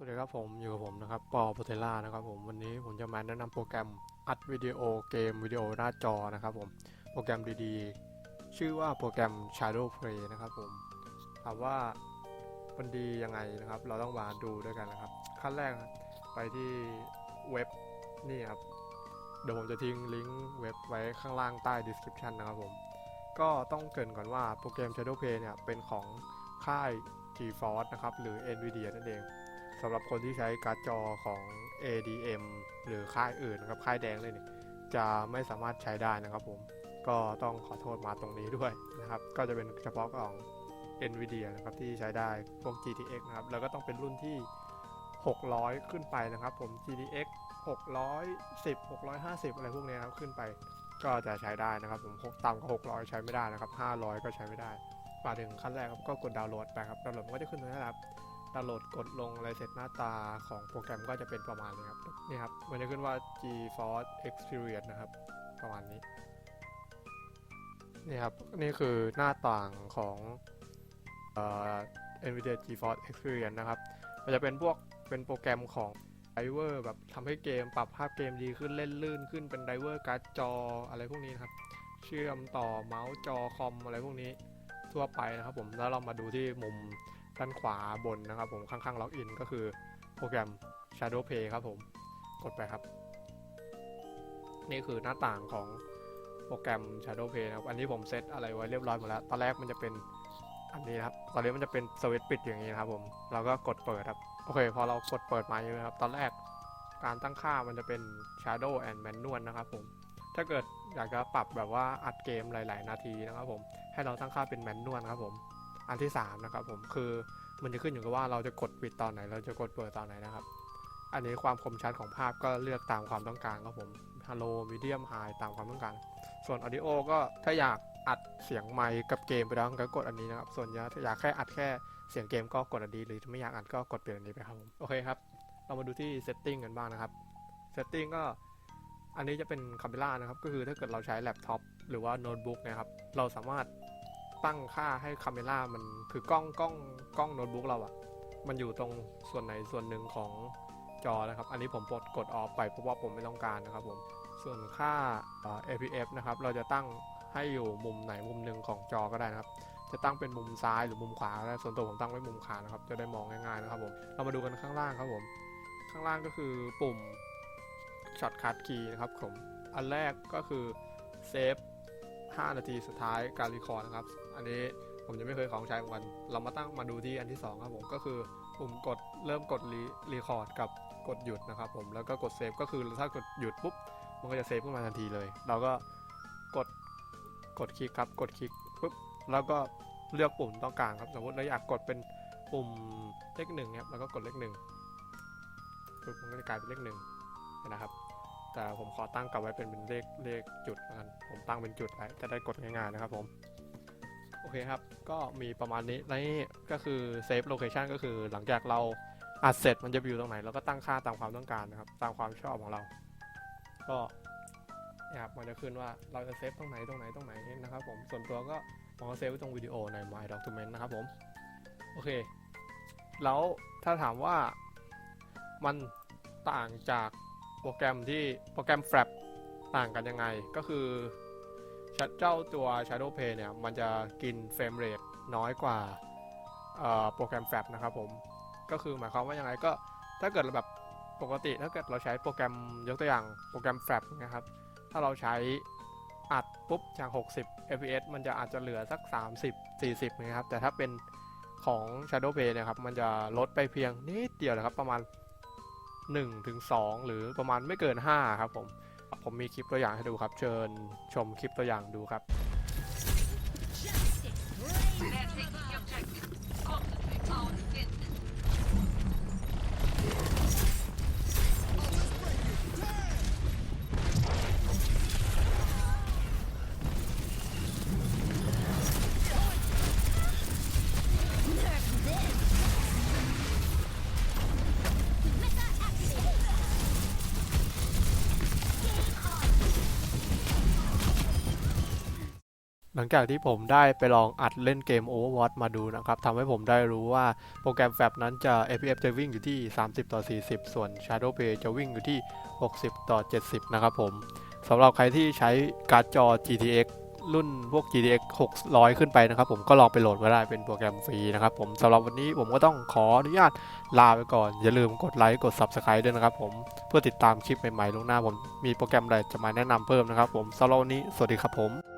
สวัสดีครับผมอยู่กับผมนะครับปอโปเทล่านะครับผมวันนี้ผมจะมาแนะนำโปรแกรมอัดวิดีโอเกมวิดีโอหน้าจอนะครับผมโปรแกรมดีๆ ชื่อว่าโปรแกรม Shadow Play นะครับผมถามว่ามันดียังไงนะครับ เราต้องมาดูด้วยกันนะครับ ขั้นแรกไปที่เว็บนี่ครับเดี๋ยวผมจะทิ้งลิงก์เว็บไว้ข้างล่างใต้ description นะครับผมก็ต้องเกรินก่อนว่าโปรแกรม Shadow Play เนี่ยเป็นของค่าย GeForce นะครับหรือ NVIDIA นั่นเอง สำหรับคนที่ใช้การ์ดจอของ ADM หรือค่ายอื่นนะครับค่ายแดงเลยเนี่ยจะไม่สามารถใช้ได้นะครับผมก็ต้องขอโทษมาตรงนี้ด้วยนะครับ ก็จะเป็นเฉพาะของ NVIDIA นะครับที่ใช้ได้พวก GTX นะครับ แล้วก็ต้องเป็นรุ่นที่ 600 ขึ้นไปนะครับผม GTX 610 650 อะไรพวกนี้ครับขึ้นไปก็จะใช้ได้นะครับผมต่ำกว่า600 ใช้ไม่ได้นะครับ 500 ก็ใช้ไม่ได้มาถึงขั้นแรกครับก็กดดาวน์โหลดไปครับดาวน์โหลดมันก็จะขึ้นตรงนี้แหละครับาโหลดกดลงอะไรเสร็จหน้าตาของโปรแกรมก็จะเป็นประมาณนี้ครับนี่ครับมันจะขึ้นว่า GeForce Experience นะครับ ประมาณนี้นี่ครับนี่คือหน้าต่างของเอ่อ NVIDIA GeForce Experience นะครับมันจะเป็นพวกเป็นโปรแกรมของไดเวอร์แบบทำให้เกมปรับภาพเกมดีขึ้นเล่นลื่นขึ้นเป็นไดเวอร์การ์ดจออะไรพวกนี้นะครับ เชื่อมต่อเมาส์จอคอมอะไรพวกนี้ทั่วไปนะครับผมแล้วเรามาดูที่มุม ด้านขวาบนนะครับผมข้างๆล็อกอินก็คือโปรแกรม Shadow Play ครับผม กดไปครับ นี่คือหน้าต่างของโปรแกรม Shadow Play นะครับ อันนี้ผมเซตอะไรไว้เรียบร้อยหมดแล้ว ตอนแรกมันจะเป็นอันนี้นะครับ ตอนนี้มันจะเป็นสวิตช์ปิดอย่างนี้นะครับผม เราก็กดเปิดครับ โอเค พอเรากดเปิดมาใช่ไหมครับ ตอนแรกการตั้งค่ามันจะเป็น Shadow and Manual นะครับผม ถ้าเกิดอยากจะปรับแบบว่าอัดเกมหลาย ๆ นาทีนะครับผม ให้เราตั้งค่าเป็น Manual ครับผม อันที่ 3 นะครับผมคือมันจะขึ้นอยู่กับว่าเราจะกดปิดตอนไหน เราจะกดเปิดตอนไหนนะครับ อันนี้ความคมชัดของภาพก็เลือกตามความต้องการครับผมฮัลโหลมีเดียมไฮตามความต้องการ ส่วนออดิโอก็ถ้าอยากอัดเสียงไมค์กับเกมไปแล้วก็กดอันนี้นะครับ ส่วนถ้าอยากแค่อัดแค่เสียงเกมก็กดอันนี้หรือไม่อยากอัดก็กดเปลี่ยนอันนี้ไปครับผมโอเคครับ เรามาดูที่ setting กันบ้างนะครับ setting ก็อันนี้จะเป็นคาเมล่านะครับ ก็คือถ้าเกิดเราใช้แล็ปท็อปหรือว่าโน้ตบุ๊กนะครับ เราสามารถ ตั้งค่าให้คาเมล่ามันคือกล้องกล้องกล้องโน้ตบุ๊กเราอะมันอยู่ตรงส่วนไหนส่วนหนึ่งของจอนะครับ อันนี้ผมปลดกดออฟไปเพราะว่าผมไม่ต้องการนะครับผม ส่วนค่าเอ่อ APF นะครับ เราจะตั้งให้อยู่มุมไหนมุมหนึ่งของจอก็ได้นะครับ จะตั้งเป็นมุมซ้ายหรือมุมขวาก็ได้ส่วนตัวผมตั้งไว้มุมขวานะครับ จะได้มองง่ายๆนะครับผม เรามาดูกันข้างล่างครับผม ข้างล่างก็คือปุ่มช็อตคัทคีย์นะครับผม อันแรกก็คือเซฟ 5 นาทีสุดท้ายการรีคอร์ดนะครับ อันนี้ผมยังไม่เคยของใช้เหมือนกัน เรามาตั้งมาดูที่อันที่ 2 ครับผม ก็คือปุ่มกดเริ่มกดรีรีคอร์ดกับกดหยุดนะครับผม แล้วก็กดเซฟก็คือถ้ากดหยุดปุ๊บ มันก็จะเซฟขึ้นมาทันทีเลย เราก็กดกดคลิกครับ กดคลิกปุ๊บ แล้วก็เลือกปุ่มต้องการครับ สมมติเราอยากกดเป็นปุ่มเลขหนึ่งครับ แล้วก็กดเลขหนึ่งปุ๊บมันก็จะกลายเป็นเลขหนึ่งนะครับ แต่ผมขอตั้งกลับไว้เป็นเป็นเลขเลขจุดแล้วกันผมตั้งเป็นจุดไว้จะได้กดง่ายๆนะครับผมโอเคครับ ก็มีประมาณนี้นี่ก็คือเซฟโลเคชันก็คือหลังจากเราอัดเสร็จมันจะอยู่ตรงไหนเราก็ตั้งค่าตามความต้องการนะครับ ตามความชอบของเรา ก็นี่ยครับมันจะขึ้นว่าเราจะเซฟตรงไหนตรงไหนตรงไหนนะครับผมส่วนตัวก็มก็เซฟไว้ตรงวิดีโอใน My Document นะครับผมโอเค แล้วถ้าถามว่ามันต่างจาก โปรแกรมที่โปรแกรม Flap ต่างกันยังไง ก็คือเจ้าตัว Shadow Play เนี่ย มันจะกินเฟรมเรทน้อยกว่าโปรแกรม Flap นะครับผม ก็คือหมายความว่ายังไงก็ถ้าเกิดเราแบบปกติถ้าเกิดเราใช้โปรแกรมยกตัวอย่างโปรแกรม Flap นะครับ ถ้าเราใช้อัดปุ๊บจาก 60 fps มันจะอาจจะเหลือสัก 30 40 นะครับ แต่ถ้าเป็นของ Shadow Play นี่ยครับ มันจะลดไปเพียงนิดเดียวนะครับ ประมาณ 1ถึง2หรือประมาณไม่เกิน 5 ครับผม ผมมีคลิปตัวอย่างให้ดูครับ เชิญชมคลิปตัวอย่างดูครับ They're taking objective. Concentrate our defenses. หลังจากที่ผมได้ไปลองอัดเล่นเกม Overwatch มาดูนะครับทำให้ผมได้รู้ว่าโปรแกรมแฟบนั้นจะ FPS จะวิ่งอยู่ที่ 30 ต่อ 40 ส่วน Shadow Play จะวิ่งอยู่ที่ 60 ต่อ 70 นะครับผมสำหรับใครที่ใช้การ์ดจอ GTX รุ่นพวก GTX 600 ขึ้นไปนะครับผมก็ลองไปโหลดมาได้เป็นโปรแกรมฟรีนะครับผมสำหรับวันนี้ผมก็ต้องขออนุญาตลาไปก่อน อย่าลืมกดไลค์กด Subscribe ด้วยนะครับผมเพื่อติดตามคลิปใหม่ๆลงหน้าผมมีโปรแกรมอะไรจะมาแนะนำเพิ่มนะครับผมสำหรับวันนี้สวัสดีครับผม